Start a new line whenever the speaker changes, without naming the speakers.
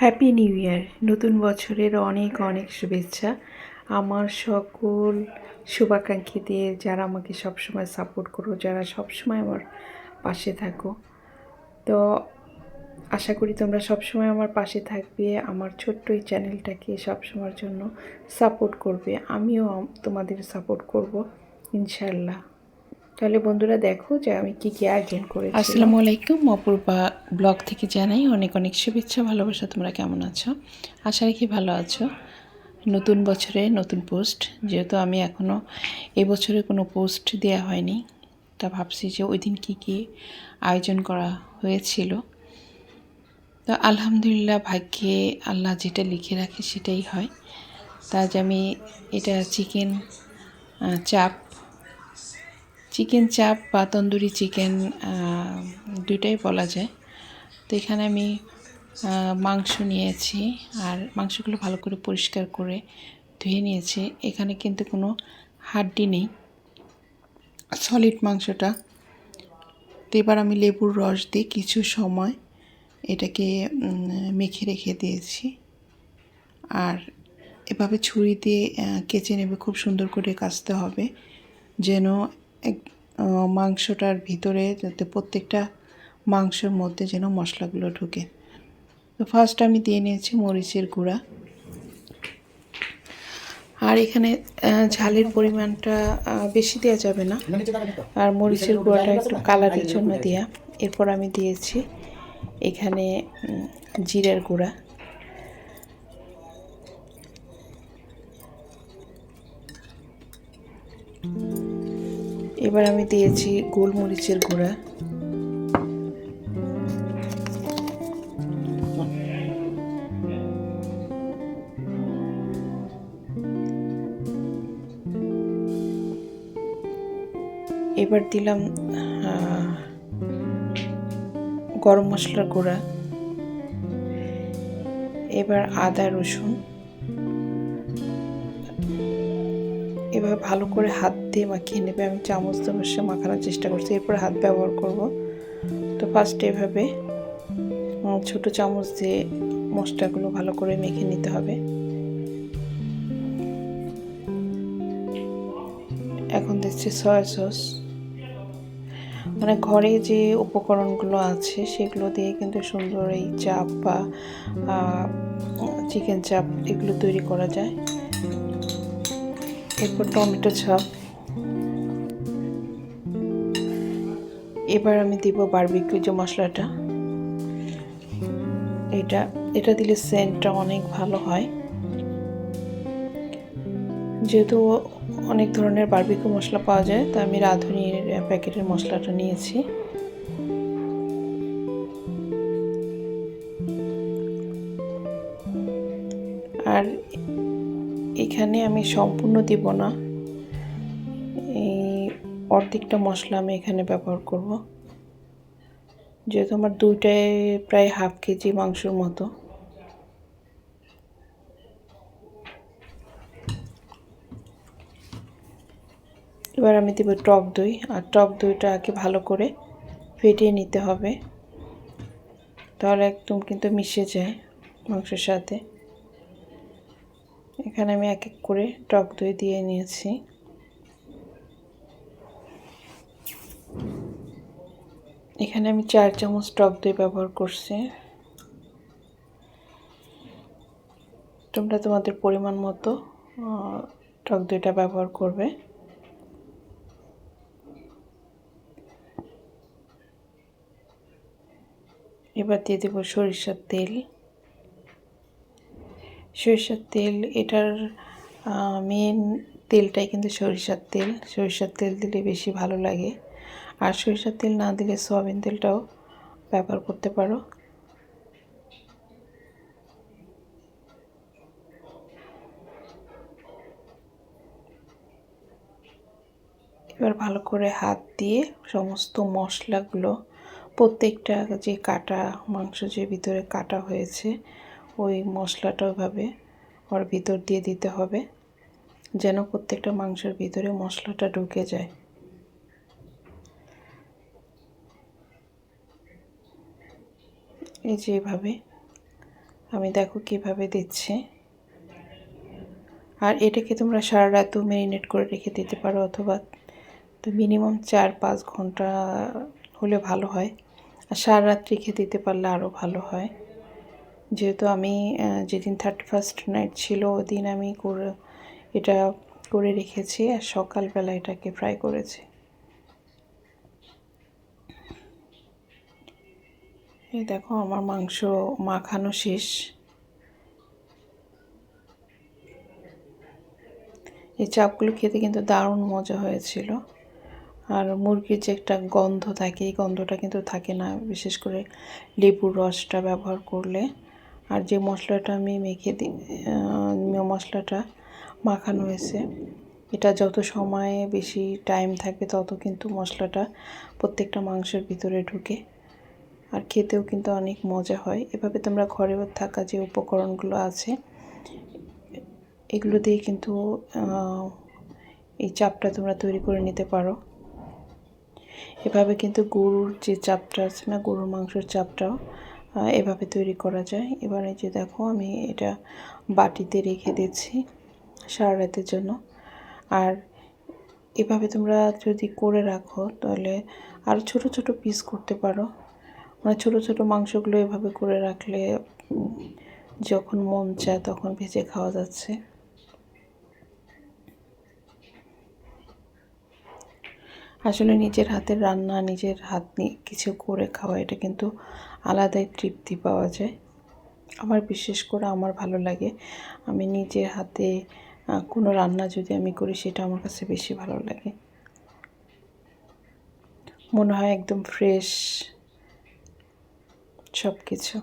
Happy new year নতুন বছরের অনেক অনেক শুভেচ্ছা। আমার সকল শুভাকাঙ্ক্ষীদের যারা আমাকে সবসময় সাপোর্ট করো, যারা সবসময় আমার পাশে থাকো। তো আশা করি তোমরা সবসময় আমার পাশে থাকবে, আমার ছোট্ট এই চ্যানেলটাকে সবসময়ের জন্য সাপোর্ট করবে। আমিও তোমাদের সাপোর্ট করব ইনশাল্লাহ তাহলে বন্ধুরা দেখো যে আমি কি কি আয়োজন করেছি।
আসসালামু আলাইকুম, অপূর্বা ব্লগ থেকে জানাই অনেক অনেক শুভেচ্ছা, ভালোবাসা। তোমরা কেমন আছো? আশা রাখি ভালো আছো। নতুন বছরে নতুন পোস্ট, যেহেতু আমি এখনও এবছরে কোনো পোস্ট দেওয়া হয়নি। তা ভাবছি যে ওই দিন কী কী আয়োজন করা হয়েছিল। তো আলহামদুলিল্লাহ ভাগ্যে আল্লাহ যেটা লিখে রাখে সেটাই হয়। তা আজ আমি এটা চিকেন চাপ চিকেন চাপ বা তন্দুরি চিকেন দুইটাই বলা যায়। তো এখানে আমি মাংস নিয়েছি আর মাংসগুলো ভালো করে পরিষ্কার করে ধুয়ে নিয়েছি। এখানে কিন্তু কোনো হাড্ডি নেই। সলিড মাংসটা। তো এবার আমি লেবুর রস দিয়ে কিছু সময় এটাকে মেখে রেখে দিয়েছি। আর এভাবে ছুরি দিয়ে কেচে নেবে, খুব সুন্দর করে কাচতে হবে। যেন এক মাংসটার ভিতরে যাতে প্রত্যেকটা মাংসের মধ্যে যেন মশলাগুলো ঢুকে। তো ফার্স্ট আমি দিয়ে নিয়েছি মরিচের গুঁড়া। আর এখানে ঝালের পরিমাণটা বেশি দেওয়া যাবে না। আর মরিচের গুঁড়াটা একটু কালারের জন্য দেওয়া এরপর আমি দিয়েছি এখানে জিরের গুঁড়া। এবার আমি দিয়েছি গোলমরিচের গুঁড়া। এবার দিলাম গরম মশলার গুঁড়া। এবার আদা রসুন। এবার ভালো করে হাত দিয়ে মাখিয়ে নেবে। আমি চামচ দিয়ে মাখানোর চেষ্টা করছি। এরপর হাত ব্যবহার করব। তো ফার্স্ট এভাবে ছোট চামচ দিয়ে মশলাগুলো ভালো করে মেখে নিতে হবে। এখন দিচ্ছি সয়া সস মানে ঘরে যে উপকরণগুলো আছে, সেগুলো দিয়ে কিন্তু সুন্দর এই চাপ বা চিকেন চাপ এগুলো তৈরি করা যায়। এরপর টমেটো চাপ এবার আমি দিব বারবিকিউ যে মশলাটা। এটা এটা দিলে সেন্টটা অনেক ভালো হয়। যেহেতু অনেক ধরনের বারবিকিউ মশলা পাওয়া যায়, তা আমি রাঁধুনির প্যাকেটের মশলাটা নিয়েছি। এখানে আমি সম্পূর্ণ দিব না। এই অর্ধেকটা মশলা আমি এখানে ব্যবহার করব। যেহেতু আমার দুইটায় প্রায় হাফ কেজি মাংসর মতো। এবার আমি দেবো টক দই। আর টক দইটা আগে ভালো করে ফেটিয়ে নিতে হবে। তাহলে একদম কিন্তু মিশে যায় মাংসের সাথে। এখানে আমি এক এক করে টক দই দিয়ে নিয়েছি। এখানে আমি চার চামচ টক দই ব্যবহার করছি। তোমরা তোমাদের পরিমাণ মতো টক দইটা ব্যবহার করবে। এবার দিয়ে দেবো সরিষার তেল। সরিষার তেল, এটার মেন তেলটাই কিন্তু সরিষার তেল। সরিষার তেল দিলে বেশি ভালো লাগে। আর সরিষার তেল না দিলে সয়াবিন তেলটাও ব্যবহার করতে পারো। এবার ভালো করে হাত দিয়ে সমস্ত মশলাগুলো, প্রত্যেকটা যে কাটা মাংস যে ভিতরে কাটা হয়েছে ওই মশলাটা ওইভাবে ওর ভিতর দিয়ে দিতে হবে, যেন প্রত্যেকটা মাংসের ভিতরে মশলাটা ঢুকে যায়। এই যে এভাবে আমি দেখো কীভাবে দিচ্ছি। আর এটাকে তোমরা সারা রাতও ম্যারিনেট করে রেখে দিতে পারো, অথবা তো মিনিমাম চার পাঁচ ঘণ্টা হলে ভালো হয়। আর সারা রাত রেখে দিতে পারলে আরও ভালো হয়। যেহেতু আমি যেদিন থার্টি ফার্স্ট নাইট ছিল ওই দিন আমি করে, এটা করে রেখেছি আর সকালবেলা এটাকে ফ্রাই করেছি। এই দেখো, আমার মাংস মাখানো শেষ। এই চাপগুলো খেতে কিন্তু দারুণ মজা হয়েছিল। আর মুরগির যে একটা গন্ধ থাকে, এই গন্ধটা কিন্তু থাকে না, বিশেষ করে লেবুর রসটা ব্যবহার করলে। আর যে মশলাটা আমি মেখে দিই মশলাটা মাখানো হয়েছে, এটা যত সময়ে বেশি টাইম থাকবে তত কিন্তু মশলাটা প্রত্যেকটা মাংসের ভিতরে ঢুকে। আর খেতেও কিন্তু অনেক মজা হয়। এভাবে তোমরা ঘরে থাকা যে উপকরণগুলো আছে, এগুলো দিয়ে কিন্তু এই চাপটা তোমরা তৈরি করে নিতে পারো। এভাবে কিন্তু গরুর যে চাপটা আছে না, গরুর মাংসের চাপটাও এভাবে তৈরি করা যায়। এবারে যে দেখো, আমি এটা বাটিতে রেখে দিচ্ছি সারা রাতের জন্য। আর এভাবে তোমরা যদি করে রাখো, তাহলে আর ছোট ছোট পিস করতে পারো। মানে ছোট ছোট মাংসগুলো এভাবে করে রাখলে যখন মন চায় তখন ভেজে খাওয়া যাচ্ছে। আসলে নিজের হাতের রান্না, নিজের হাত নিয়ে কিছু করে খাওয়া, এটা কিন্তু আলাদাই তৃপ্তি পাওয়া যায়। আমার বিশেষ করে আমার ভালো লাগে। আমি নিজের হাতে কোনো রান্না যদি আমি করি, সেটা আমার কাছে বেশি ভালো লাগে। মনে হয় একদম ফ্রেশ সব কিছু